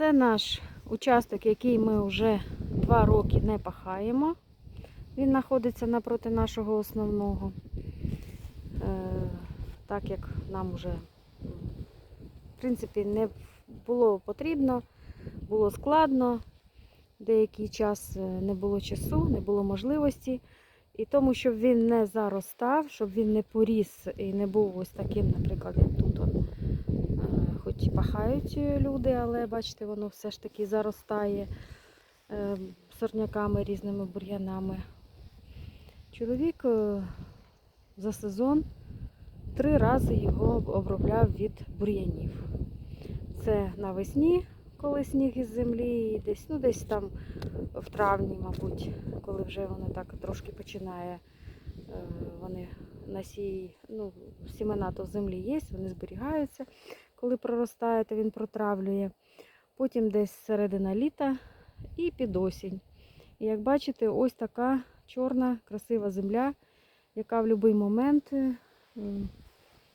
Це наш участок, який ми вже два роки не пахаємо. Він знаходиться напроти нашого основного. Е, Так як нам вже, в принципі, не було потрібно, було складно. Деякий час е, не було часу, не було можливості. І тому, щоб він не заростав, щоб він не поріс і не був ось таким, наприклад, як тут. Е, і пахають люди, але бачите, воно все ж таки заростає е, сорняками, різними бур'янами. Чоловік е, за сезон три рази його обробляв від бур'янів. Це навесні, коли сніг із землі, і десь, ну, десь там в травні, мабуть, коли вже воно так трошки починає, е, вони насії, ну, сімена то в землі є, вони зберігаються. Коли проростає, то він протравлює. Потім десь середина літа і під осінь. І як бачите, ось така чорна, красива земля, яка в будь-який момент е,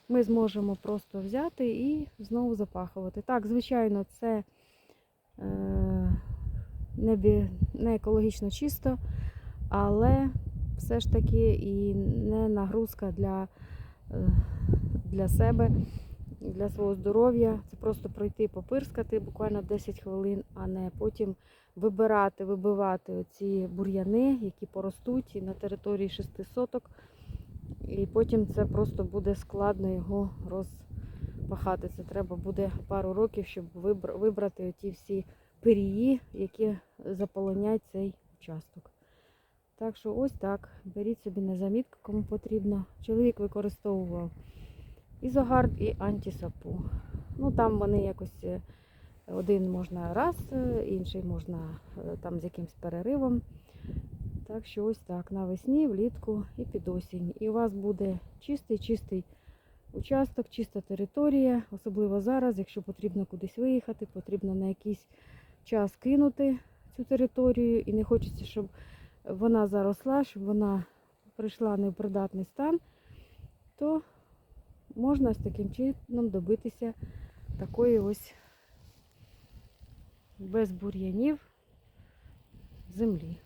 ми зможемо просто взяти і знову запахувати. Так, звичайно, це е, не, екологічно чисто, але все ж таки і не нагрузка для, е, для себе, для свого здоров'я. Це просто пройти, попирскати буквально 10 хвилин, а не потім вибирати, вибивати оці бур'яни, які поростуть на території 6 соток. І потім це просто буде складно його розпахати. Це треба буде пару років, щоб вибрати оті всі пирії, які заполонять цей участок. Так що ось так. Беріть собі на замітку, кому потрібно. Чоловік використовував ізогард і антисапу. Ну там вони якось е, один можна раз, е, інший можна е, там з якимсь переривом. Так що ось так, навесні, влітку і під осінь. І у вас буде чистий, чистий участок, чиста територія, особливо зараз, якщо потрібно кудись виїхати, потрібно на якийсь час кинути цю територію і не хочеться, щоб вона заросла, щоб вона прийшла не в придатний стан, то можна з таким чином добитися такої ось без бур'янів землі.